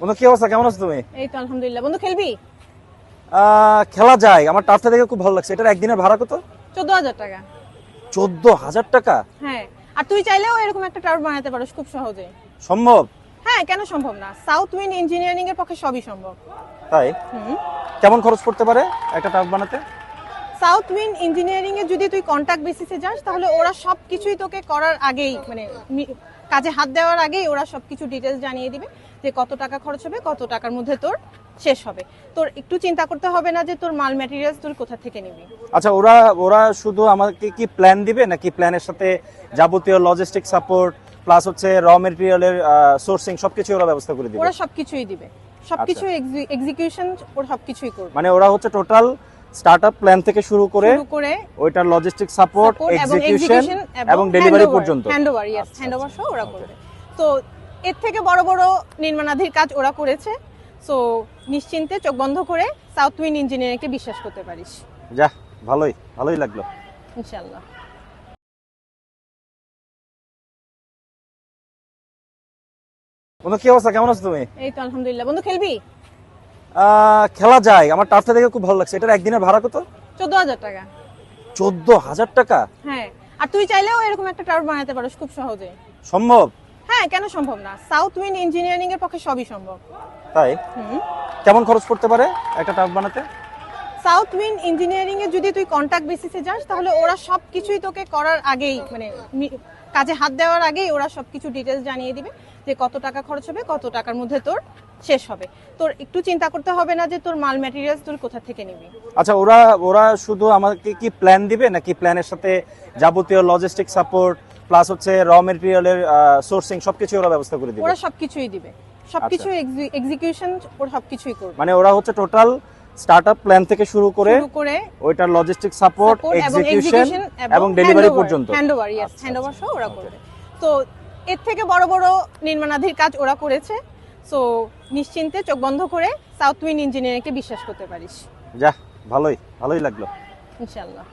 বন্ধু কি অবস্থা? কেমন আছো তুমি? এই তো আলহামদুলিল্লাহ। বন্ধু খেলবি? খেলা যায়। আমার টার্ফটা দেখে খুব ভালো লাগছে। এটার একদিনের ভাড়া কত? চোদ্দ হাজার টাকা। চোদ্দ হাজার টাকা? হ্যাঁ। আর তুই চাইলেও এরকম একটা টাওয়ার বানাতে পারিস খুব সহজে। সম্ভব? হ্যাঁ কেন সম্ভব না? সাউথ উইন্ড ইঞ্জিনিয়ারিং এর পক্ষে সবই সম্ভব। তাই? হুম। কেমন খরচ পড়তে পারে একটা টার্ফ বানাতে? সাউথ উইন্ড ইঞ্জিনিয়ারিং এ যদি তুই কন্ট্যাক্ট বেসিসে যাস তাহলে ওরা সব কিছুই তোকে করার আগেই মানে কাজে হাত দেওয়ার আগেই ওরা সব কিছু ডিটেলস জানিয়ে দিবে যে কত টাকা খরচ হবে কত টাকার মধ্যে তোর শেষ হবে। তোর একটু চিন্তা করতে হবে না যে তোর মাল ম্যাটেরিয়ালস তুই কোথা থেকে নিবি। আচ্ছা ওরা ওরা শুধু আমাকে কি প্ল্যান দিবে নাকি প্ল্যানের সাথে যাবতীয় লজিস্টিক সাপোর্ট প্লাস হচ্ছে র মেটেরিয়ালের সোর্সিং সবকিছু ওরা ব্যবস্থা করে দিবে? ওরা সবকিছুই দিবে। সবকিছু এক্সিকিউশন ওরা সবকিছুই করবে। মানে ওরা হচ্ছে টোটাল স্টার্টআপ প্ল্যান থেকে শুরু করে ওইটার লজিস্টিক সাপোর্ট এক্সিকিউশন এবং ডেলিভারি পর্যন্ত। হ্যান্ডওভার ইয়েস হ্যান্ডওভার সহ ওরা করবে। তো এর থেকে বড় বড় নির্মাণাধীর কাজ ওরা করেছে। সো নিশ্চিন্তে চোখ বন্ধ করে সাউথ উইন ইঞ্জিনিয়ারিংকে বিশ্বাস করতে পারিস। যা ভালোই ভালোই লাগল। ইনশাআল্লাহ। বন্ধু কি অবস্থা? কেমন আছো তুমি? এই তো আলহামদুলিল্লাহ। বন্ধু খেলবি? খেলা যায়। আমার টার্ফটা দেখে খুব ভালো লাগছে। এটার একদিনের ভাড়া কত? চোদ্দ হাজার টাকা। চোদ্দ হাজার টাকা? হ্যাঁ। আর তুই চাইলেও এরকম একটা টার্ফ বানাতে পারিস খুব সহজে। সম্ভব? হ্যাঁ কেন সম্ভব না? সাউথ উইন্ড ইঞ্জিনিয়ারিং এর পক্ষে সবই সম্ভব। তাই? হুম। কেমন খরচ পড়তে পারে একটা টার্ফ বানাতে? সাউথ উইন ইঞ্জিনিয়ারিং এ যদি তুই কন্ট্যাক্ট বেসিসে যাস তাহলে ওরা সব কিছুই তোকে করার আগেই মানে কাজে হাত দেওয়ার আগেই ওরা সব কিছু ডিটেলস জানিয়ে দিবে যে কত টাকা খরচ হবে কত টাকার মধ্যে তোর শেষ হবে। তোর একটু চিন্তা করতে হবে না যে তোর মাল ম্যাটেরিয়ালস তুই কোথা থেকে নিবি। আচ্ছা ওরা ওরা শুধু আমাকে কি প্ল্যান দিবে নাকি প্ল্যানের সাথে যাবতীয় লজিস্টিক সাপোর্ট প্লাস হচ্ছে র মেটেরিয়ালের সোর্সিং সবকিছু ওরা ব্যবস্থা করে দিবে? ওরা সবকিছুই দিবে। সবকিছু এক্সিকিউশন ওরা সবকিছুই করবে। মানে ওরা হচ্ছে টোটাল স্টার্টআপ প্ল্যান থেকে শুরু করে ওইটার লজিস্টিক সাপোর্ট এক্সিকিউশন এবং ডেলিভারি পর্যন্ত। হ্যান্ডওভার ইয়েস হ্যান্ডওভার সহ ওরা করবে। তো এর থেকে বড় বড় নির্মাণাধীর কাজ ওরা করেছে। সো নিশ্চিন্তে চোখ বন্ধ করে সাউথ ইঞ্জিনিয়ারিং কে বিশ্বাস করতে পারিস। যা ভালোই ভালোই লাগল। ইনশাআল্লাহ।